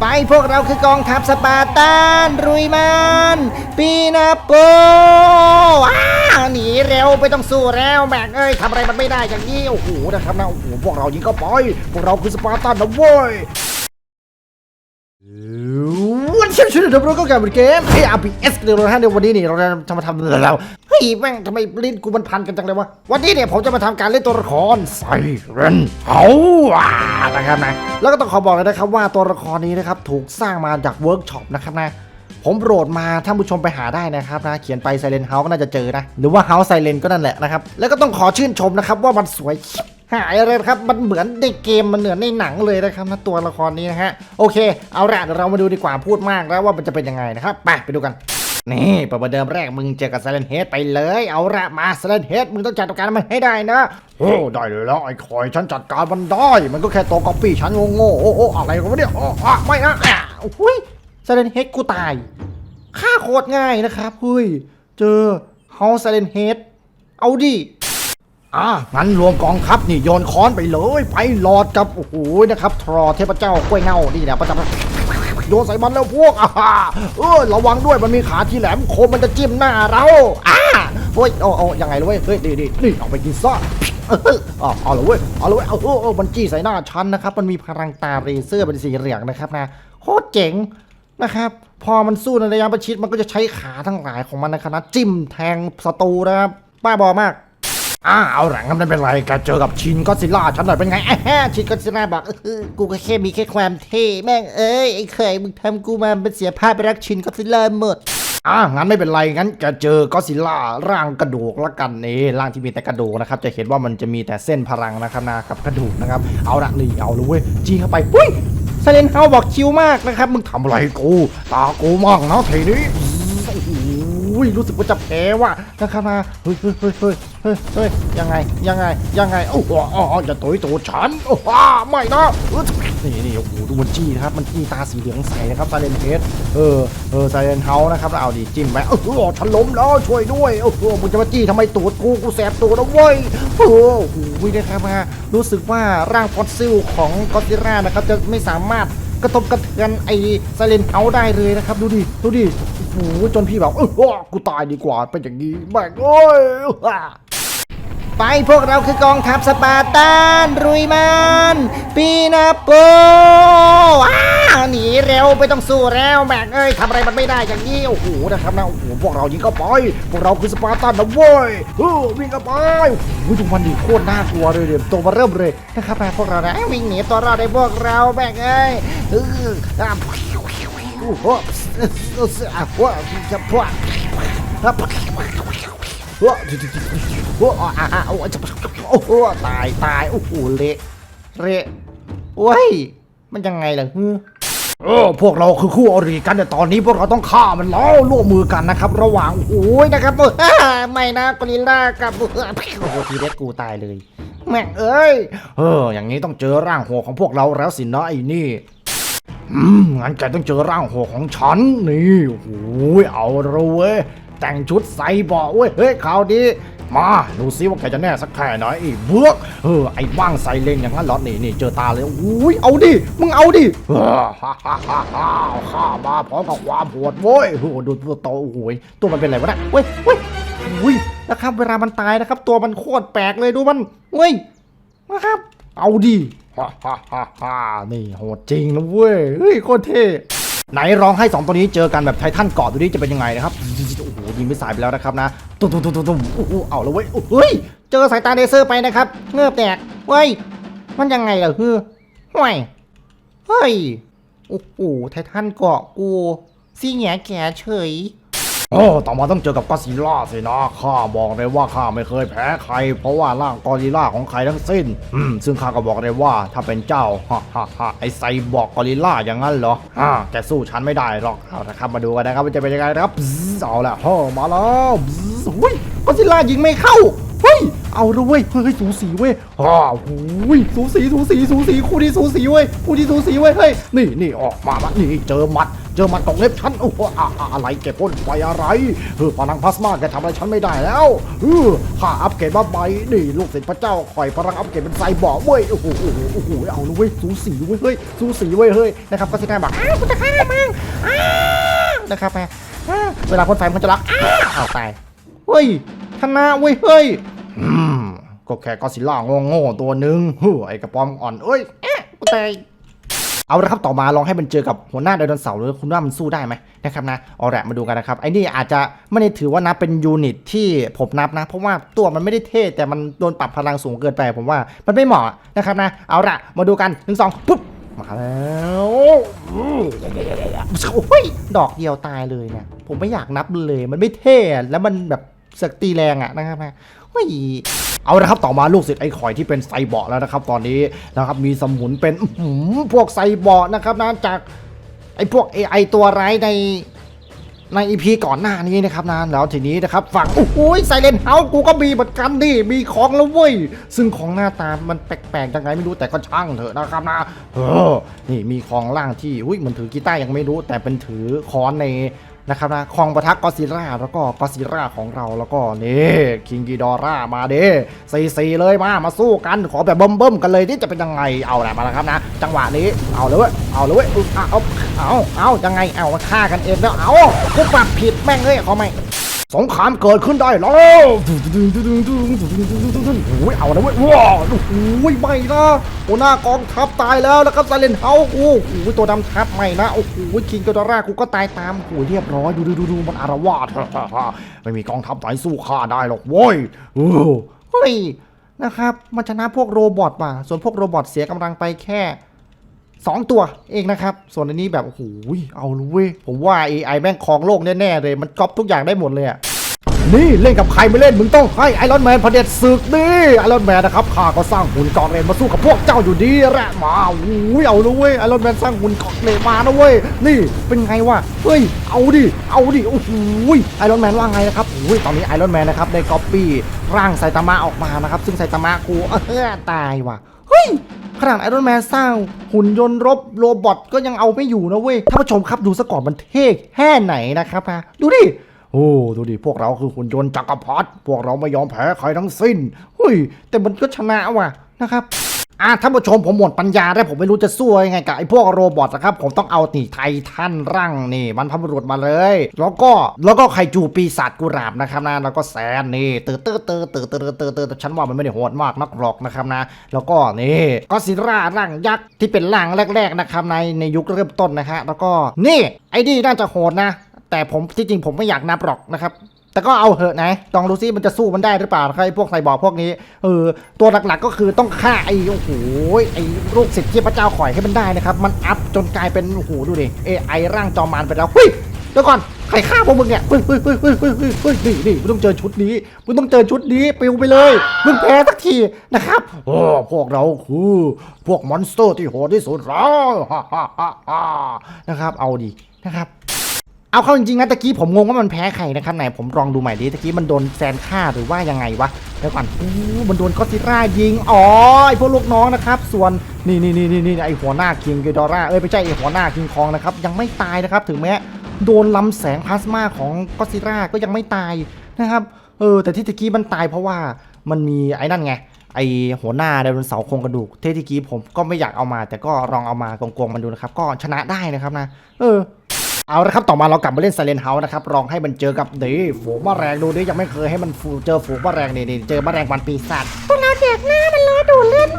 ไปพวกเราคือกองทัพสปาร์ตานรุยมันปีนาโปอ้าหนีเร็วไม่ต้องสู้แล้วแม็กเอ้ยทำอะไรมันไม่ได้อย่างนี้โอ้โหนะครับนะโอ้โหพวกเรายิงเข้าไปพวกเราคือสปาร์ตันนะเว้ย ช้าชุดเดิมเราก็กลับมาเกม ARPS เดียวเราฮะเดี๋ยววันนี้นี่เราจะมาทำอะไรแล้วเฮ้ยแม่งทำไมลิ้นกูมันพันกันจังเลยวะวันนี้เนี่ยผมจะมาทำการเล่นตัวละครไซเรนเฮาอ่านะครับนะแล้วก็ต้องขอบอกเลยนะครับว่าตัวละครนี้นะครับถูกสร้างมาจากเวิร์กช็อปนะครับนะผมโหลดมาท่านผู้ชมไปหาได้นะครับนะเขียนไป Silent House ก็น่าจะเจอนะหรือว่า House Silent ก็นั่นแหละนะครับแล้วก็ต้องขอชื่นชมนะครับว่ามันสวย หายเลยครับ มันเหมือนในเกมมันเหมือนในหนังเลยนะครับนะตัวละครนี้นะฮะ โอเค เอาละเดี๋ยวเรามาดูดีกว่าพูดมากแล้วว่ามันจะเป็นยังไงนะครับ ไปไปดูกัน นี่เปิดประเดิมแรกมึงเจอกับ Silent Head ไปเลย เอาละมา Silent Head มึงต้องจัดการมันให้ได้นะโอ้ได้เลยแล้วไอ้คอยฉันจัดการมันได้ มันก็แค่ตัวก๊อปปี้ฉันโง่ๆโอ้โอ้อะไรกันวะเนี่ยอ๋อะไม่นะอะอุ้ย Silent Head กูตายฆ่าโคตรง่ายนะครับเฮ้ยเจอ House Silent Head เอาดิ อะงั้นรวมกองทัพนี่โยนค้อนไปเลยไปหลอดกับโอ้โหนะครับทรอเทพเจ้ากล้วยเง่านี่แหละประจำโยนใส่มันแล้วพวกอ่าเออระวังด้วยมันมีขาที่แหลมคมมันจะจิ้มหน้าเราอ่าเฮ้ยเอาเอายังไงเลยเว้ยเฮ้ยดีดีนี่เอาไปกินซะเออเอาเอาเลยเว้ยเอาเลยเว้ยเอาเอาเอามันจี้ใส่หน้าฉันนะครับ มันมีพลังตาเรเซอร์เป็นสีเหลืองนะครับนะโคตรเจ๋งนะครับพอมันสู้ในระยะประชิดมันก็จะใช้ขาทั้งหลายของมันนะครับนะจิ้มแทงศัตรูนะครับบ้าบอมาก อ่าเอาหลังกันไม่เป็นไรแกเจอกับชินก็ซิล่าฉันหน่อยเป็นไงแอะแฮะชินก็ซิล่าบอกเออกูก็แค่มีแค่ความเท่แม่งเอ้ยไอ้เคยมึงทำกูมาเป็นเสียภาพไปรักชินก็ซิล่าหมด อ่างั้นไม่เป็นไรงั้นแกเจอก็ซิลล่าร่างกระดูกละกันนี่ร่างที่มีแต่กระดูกนะครับจะเห็นว่ามันจะมีแต่เส้นพลังนะครับนะกับกระดูกนะครับเอาละนี่เอาเลยเว้ยจี้เข้าไปปุ้ยไซเลนเฮาบอกชิวมากนะครับมึงทำอะไรกูตากูมากนะทีนี้โอ้โหรู้สึกว่าจะแพ้ว่ะนะครับมาเฮ้ยเฮ้ยเฮ้ย ฮ้ยเฮ้ยเฮ้ยยังไงยังไงโอ้โหอ๋ออย่าตุยตัวฉันโอ้โหไม่นะเออนี่นี่โอ้โหดูมันจี้นะครับมันจี้ตาสีเหลืองใสนะครับไซเลนเฮดเออเออไซเลนเฮานะครับแล้วเอาดิจิ้มไปโอ้โหฉันล้มแล้วช่วยด้วยโอ้โหมึงจะมาจี้ทำไมตูดกูกูแสบตูดนะเว้ยโอ้โหนะครับมารู้สึกว่าร่างฟอสซิลของก็อดซิลล่านะครับจะไม่สามารถกระทบกระเทือนไอ้ไซเลนเฮาได้เลยนะครับ ดูดิดูดิโอ้โหจนพี่แบบเออกูตายดีกว่าเป็นอย่างนี้แม่งโอ้ย ไปพวกเราคือกองทัพสปาร์ตานรุยมันปีนาโปอ้าหนีเร็วไม่ต้องสู้แล้วแบกเอ้ยทำอะไรมันไม่ได้อย่างนี้โอ้โหนะครับนะโอ้โหพวกเรายิงเข้าไปพวกเราคือสปาร์ตันนะเว้ยเออวิ่งเข้าไปโอ้โหทุกวันนี้โคตรน่ากลัวเลยเดี๋ยวตัวมาเริ่มเลยนะครับนะพวกเรานะวิ่งหนีตัวรอดได้พวกเราแบกเอ้ยเอออะโอ้โหอะว่าจะพวก ครับว้าว้าอะอะโอ้จะโอ้โหตายตายโอ้โหเละเละโอ้ยมันยังไงล่ะฮึเออพวกเราคือคู่อริกันแต่ตอนนี้พวกเราต้องฆ่ามันแล้วร่วมมือกันนะครับ ระหว่างโอ้ยนะครับไม่นะกอริลล่ากับโอ้โหทีเด็ดกูตายเลย แม่งเอ้ยเออ อย่างนี้ต้องเจอร่างหัวของพวกเราแล้วสินะไอ้นี่อืมงั้นแกต้องเจอร่างหัวของฉันนี่โอ้โหเอาละเว้ย แต่งชุดใส่เบาะเว้ยเฮ้ยข่าวดีมาดูซิว่าแกจะแน่สักแค่ไหนไอ้เบือกเออไอ้บ้างใส่เลนอย่างนั้นหรอนี่นี่เจอตาเลยอุ้ยเอาดิมึงเอาดิฮ่าฮ่าฮ่าฮ่าข้ามาพร้อมกับความโหดเว้ยโอ้โหดูตัวโตโอ้โหตัวมันเป็นอะไรวะเนี่ยเว้ยเว้ยอุ้ยนะครับเวลามันตายนะครับ ตัวมันโคตรแปลกเลยดูมันเว้ยนะครับ เอาดิฮ่าฮ่าฮ่าฮ่านี่โหดจริงนะเว้ยเฮ้ยโคตรเท่ไหนร้องให้สองตัวนี้เจอกันแบบไททันเกาะดูดิจะเป็นยังไงนะครับ ยิงไปสายไปแล้วนะครับนะตุ้มตุ้มตุ้มตุ้มตุ้มโอ้โหเอาแล้วเว้ยโอ้เฮ้ยเจอสายตาเลเซอร์ไปนะครับเงือบแตกเว้ยมันยังไงล่ะเฮ้ยห่วยเฮ้ยโอ้โหไททันเกาะกูซี่แง่แก่เฉย โอ้ต่อมาต้องเจอกับกอซิล่าสินะ ข้าบอกเลยว่าข้าไม่เคยแพ้ใคร เพราะว่าร่างกอริล่าของใครทั้งสิ้น อืม ซึ่งข้าก็บอกเลยว่าถ้าเป็นเจ้าฮ่าฮ่าฮ่าไอไซบอกกอริล่าอย่างนั้นเหรอฮ่าแกสู้ฉันไม่ได้หรอก เอาละครับมาดูกันนะครับว่าจะเป็นยังไงนะครับเอาละฮ่อมาแล้วหุ้ยกอริลล่ายิงไม่เข้าเฮ้ยเอาละเว้ยเฮ้ยสูสีเว้ยอ้าวหูยสูสีสูสีสูสีคู่นี้สูสีเว้ยคู่นี้สูสีเว้ยเฮ้ยนี่นี่ออกมามานี่เจอหมัด เจอมัดตรงเล็บฉันโอ้โหอะอะอะไรแกพ่นไฟอะไรเออพลังพลาสมาแกทำอะไรฉันไม่ได้แล้วเออข้าอัปเกรดมาใบนี่ลูกศิษย์พระเจ้าคอยพลังอัปเกรดเป็นไซบอร์กเว้ยโอ้โหโอ้โหโอ้โหเอาละเว้ยสูสีเว้ยเฮ้ยสูสีเว้ยเฮ้ยนะครับก็สิได้บอกอ้าวกูจะฆ่ามึงอ้านะครับแม่เวลาพ่นไฟมันจะรักอ้าวอ้าวตายเฮ้ยชนะเว้ยเฮ้ยก็แค่กอดซิล่าโง่ๆตัวหนึ่งเฮ้ยไอ้กระป๋อมอ่อนเอ้ยแอะกูตาย เอาละครับต่อมาลองให้มันเจอกับหัวหน้าไดโนเสาร์เลยคุณว่ามันสู้ได้ไหมนะครับนะเอาละมาดูกันนะครับไอ้นี่อาจจะไม่ได้ถือว่านับเป็นยูนิตที่ผมนับนะ เพราะว่าตัวมันไม่ได้เท่แต่มันโดนปรับพลังสูงเกินไปผมว่ามันไม่เหมาะนะครับนะเอาละมาดูกันหนึ่งสองปุ๊บมาแล้วโอ้ยดอกเดียวตายเลยเนี่ยผมไม่อยากนับเลยมันไม่เท่แล้วมันแบบเสกตีแรงอะนะครับนะ เฮ้ยเอาละครับต่อมาลูกศิษย์ไอ้ข่อยที่เป็นไซบอร์แล้วนะครับ ตอนนี้นะครับมีสมุนเป็นพวกไซบอร์นะครับนะจากไอ้พวก AI ตัวร้ายในในอีพีก่อนหน้านี้นะครับนะแล้วทีนี้นะครับฝั่งโอ้โหไซเลนเฮากูก็มีเหมือนกันดิมีของแล้วเว้ย ซึ่งของหน้าตามันแปลกๆยังไงไม่รู้แต่ก็ช่างเถอะนะครับนะเออนี่มีของล่างที่อุ้ยเหมันถือกีตาร์ยังไม่รู้ แต่เป็นถือค้อนใน นะครับนะคองประทักกอซิล่าแล้วก็กอซิล่าของเราแล้วก็นี่คิงกีดอร่ามาเด้ซีซีเลยมามาสู้กันขอแบบเบิ่มๆกันเลยที่จะเป็นยังไงเอาแหละมาแล้วครับนะ จังหวะนี้เอาเลยเว้ยเอาเลยเว้ยเอาเอาเอาเอายังไงเอามาฆ่ากันเองแล้วเอากูปรับผิดแม่งเลยขอไม่ สงครามเกิดขึ้นได้แล้วโอ้ยเอานะเว้ยว้าวโอ้ยไม่นะหัวหน้ากองทัพตายแล้วแล้วก็ไซเลนเฮากูโอ้ยตัวดำทัพไม่นะโอ้โหคิงกดาร่ากูก็ตายตามโอ้ยเรียบร้อยดูดูดูดูมันอารวาสไม่มีกองทัพไหนสู้ข้าได้หรอกโว้ยโอ้เฮ้ยนะครับมันชนะพวกโรบอทว่ะส่วนพวกโรบอทเสียกำลังไปแค่ สองตัวเองนะครับ ส่วนอันนี้แบบโอ้โหเอารู้เว้ยผมว่า AI แม่งครองโลกแน่ ๆ เลย มันก๊อปทุกอย่างได้หมดเลยอะ นี่เล่นกับใครไม่เล่นมึงต้องให้ไอรอนแมนพเด็จศึกนี่ไอรอนแมนนะครับข้าก็สร้างหุ่นกอกเลนมาสู้กับพวกเจ้าอยู่ดีแหละมาโอ้ยเอาเลยเว้ยไอรอนแมนสร้างหุ่นกอกเลนมานะเว้ยนี่เป็นไงวะเฮ้ยเอาดิเอาดิโอ้โหไอรอนแมนว่าไงนะครับโอ้ยตอนนี้ไอรอนแมนนะครับได้ก๊อปปี้ร่างไซตามะออกมานะครับซึ่งไซตามะกูเออตายว่ะเฮ้ยขนาดไอรอนแมนสร้างหุ่นยนต์รบโรบอทก็ยังเอาไม่อยู่นะเว้ยท่านผู้ชมครับดูซะก่อนมันเท่แค่ไหนนะครับนะดูดิ โอ้ดูดิพวกเราคือหุ่นยนต์จักรพรรดิพวกเราไม่ยอมแพ้ใครทั้งสิ้นเฮ้ยแต่มันก็ชนะว่ะนะครับอะท่านผู้ชมผมหมดปัญญาแล้วผมไม่รู้จะสู้ยังไงกับไอ้พวกโรบอทนะครับ ผมต้องเอาตีไททันร่างนี่มันพบุรุษมาเลย แล้วก็แล้วก็ไคจูปีศาจกุหลาบนะครับนะแล้วก็แซนนี่เตอเตอเตอเตอเตอเตอเตอแต่ฉันว่ามันไม่ได้โหดมากนักหรอกนะครับนะ แล้วก็นี่ก็ซิร่าร่างยักษ์ที่เป็นร่างแรก ๆนะครับในในยุคเริ่มต้นนะฮะแล้วก็นี่ไอ้นี่น่าจะโหดนะ แต่ผมที่จริงผมไม่อยากนับหรอกนะครับ แต่ก็เอาเหอะนะลองดูซิมันจะสู้มันได้หรือเปล่าใครพวกไซบอร์พวกนี้เออตัวหลักๆก็คือต้องฆ่าไอ้โอ้โหไอ้ลูกศิษย์ที่พระเจ้าข่อยให้มันได้นะครับ มันอัพจนกลายเป็นโอ้โหดูดิเอไอร่างจอมารไปแล้วเฮ้ยเดี๋ยวก่อนใครฆ่าพวกมึงเนี่ยเฮ้ยเฮ้ยเฮ้ยเฮ้ยเฮ้ยเฮ้ยเฮ้ยนี่นี่มึงต้องเจอชุดนี้มึงต้องเจอชุดนี้ปิวไปเลยมึงแพ้สักทีนะครับโอ้พวกเราคือพวกมอนสเตอร์ที่โหดที่สุดแล้วฮ่าฮ่าฮ่านะครับเอาดินะครับ เอาเข้าจริงๆนะตะกี้ผมงงว่ามันแพ้ใครนะครับไหนผมลองดูใหม่ดิตะกี้มันโดนแซนฆ่าหรือว่ายังไงวะเดี๋ยวก่อนอู้มันโดนก็อดซิลล่ายิงอ๋อไอพวกลูกน้องนะครับส่วนนี่นี่นี่นี่นี่ไอหัวหน้าคิงเกดอร่าเอ้ยไม่ใช่ไอหัวหน้าคิงคองนะครับยังไม่ตายนะครับถึงแม้โดนลำแสงพลาสมาของก็อดซิลล่าก็ยังไม่ตายนะครับเออแต่ที่ตะกี้มันตายเพราะว่ามันมีไอ้นั่นไงไอหัวหน้าไดโนเสาร์โครงกระดูกเทที่กี้ผมก็ไม่อยากเอามา แต่ก็ลองเอามากงๆมันดูนะครับ ก็ชนะได้นะครับนะ เออ เอาละครับต่อมาเรากลับมาเล่นไซเลนเฮาส์นะครับลองให้มันเจอกับนี่ฝูงแรงดูดิยังไม่เคยให้มันฟูเจอฝูงแมลงนี่นี่เจอแรงวันปีศาจพวกเราแจกหน้ามันเลยดูดเลือด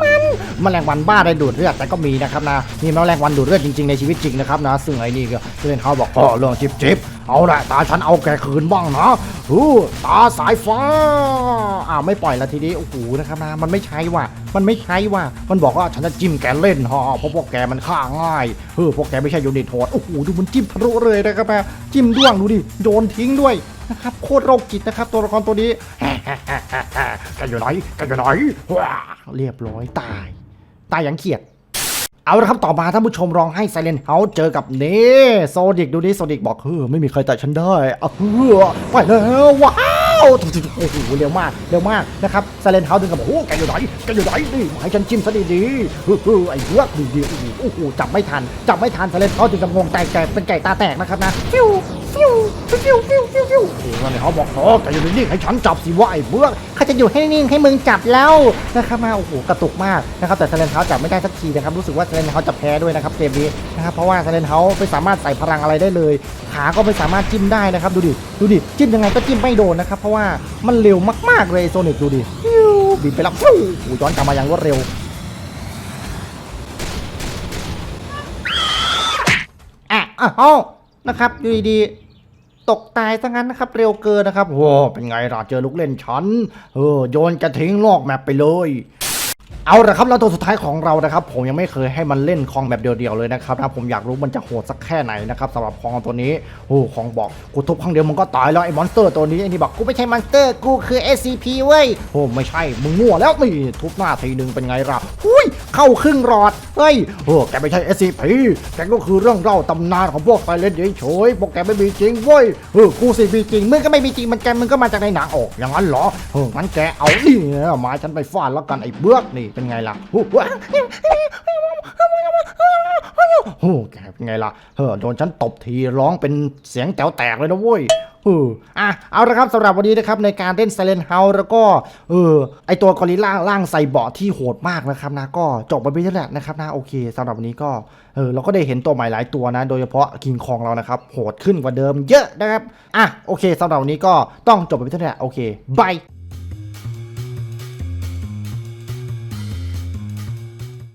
มแมลงวันบ้าได้ดูดเลือดแต่ก็มีนะครับนะมีแมลงวันดูดเลือดจริงๆในชีวิตจริงนะครับนะซึ่งไอ้นี่ก็ Silent House บอกอ๋อเรื่องจิบจิบเอาละตาฉันเอาแกคืนบ้างนะฮู้ตาสายฟ้าอ้าวไม่ปล่อยละทีนี้โอ้โหนะครับนะมันไม่ใช่ว่ะมันไม่ใช่ว่ะมันบอกว่าฉันจะจิ้มแกเล่นฮะเพราะพวกแกมันฆ่าง่ายเออพวกแกไม่ใช่ยูนิตโหดโอ้โหดูมันจิ้มทะลุเลยนะครับนะจิ้มด้วงดูดิโยนทิ้งด้วยนะครับโคตรโรคจิตนะครับ ตัวละครตัวนี้แกอยู่ไหนแกอยู่ไหนว้าเรียบร้อยตาย ตายอย่างเขียด เอาละครับต่อมาท่านผู้ชมลองให้ Silent House เจอกับเนโซดิกดูดิโซดิกบอกเฮ้อไม่มีใครแต่ฉันได้เอาเฮ้อไปแล้วว้าวโอ้โหเร็วมากเร็วมากนะครับไซเลนเฮาดึงกับบอกโอ้แกอยู่ไหนแกอยู่ไหนนี่มาให้ฉันจิ้มซะดีๆเฮ้ยไอ้เลือกดีๆโอ้โหโอ้โหจับไม่ทันจับไม่ทันไซเลนเฮาดึงกับงงแตกแตกเป็นไก่ตาแตกนะครับนะฟิว ฟิวฟิวฟิวฟิวฟิวโอ้โหไซเลนเฮาบอกโอ้แกอยู่นิ่งๆให้ฉันจับสิวะไอ้เบื้อกข้าจะอยู่ให้นิ่งให้มึงจับแล้วนะครับมาโอ้โหกระตุกมากนะครับแต่ไซเลนเฮาจับไม่ได้สักทีนะครับรู้สึกว่าไซเลนเฮาจะแพ้ด้วยนะครับเกมนี้นะครับเพราะว่าไซเลนเฮาไม่สามารถใส่พลังอะไรได้เลย ขาก็ไม่สามารถจิ้มได้นะครับดูดิดูดิจิ้มยังไงก็จิ้มไม่โดนนะครับเพราะว่ามันเร็วมากๆเลยโซนิกดูดิฟิวบินไปแล้วฟิวโอ้โหย้อนกลับมาอย่างรวดเร็วอะอ้าว นะครับอยู่ดีๆตกตายซะงั้นนะครับ เร็วเกินนะครับโอ้เป็นไงล่ะเจอลูกเล่นฉันเออโยนจะทิ้งลอกแมปไปเลย เอาละครับแล้วตัวสุดท้ายของเรานะครับ ผมยังไม่เคยให้มันเล่นคลองแบบเดียวๆเลยนะครับถ้าผมอยากรู้มันจะโหดสักแค่ไหนนะครับสำหรับคลองตัวนี้โอ้คลองบอกกูทุบครั้งเดียวมันก็ตายแล้วไอ้มอนสเตอร์ตัวนี้ไอ้นี่บอกกูไม่ใช่มอนสเตอร์กูคือ SCP เว้ยโอ้ไม่ใช่มึงมั่วแล้วนี่ทุบหน้าทีหนึ่งเป็นไงล่ะหุ้ยเข้าครึ่งหลอดเฮ้ยโอ้แกไม่ใช่ SCP แกก็คือเรื่องเล่าตำนานของพวกไซเลนเฉยๆพวกแกไม่มีจริงเว้ยเออกูสิมีจริงมึงก็ไม่มีจริงมันแกมึงก็มาจากในหนังออกอย่างนั้นเหรอเอองั้นแกเอานี่ม้ฉันไปฟาดแล้วกันไอ้เบือกนี่เป็นไงล่ะโอ้โหโอ้แกเป็นไงล่ะเออโดนฉันตบทีร้องเป็นเสียงแต๋วแตกเลยนะเว้ยเอออะเอาละครับสำหรับวันนี้นะครับในการเล่น Silent House แล้วก็เออไอตัวกอริล่าร่างไซบอร์ที่โหดมากนะครับนะก็จบไปไม่ใช่แหละนะครับนะโอเคสำหรับวันนี้ก็เออเราก็ได้เห็นตัวใหม่หลายตัวนะ โดยเฉพาะคิงคองเรานะครับโหดขึ้นกว่าเดิมเยอะนะครับอะโอเคสำหรับวันนี้ก็ต้องจบไปไม่ใช่แหละโอเคบาย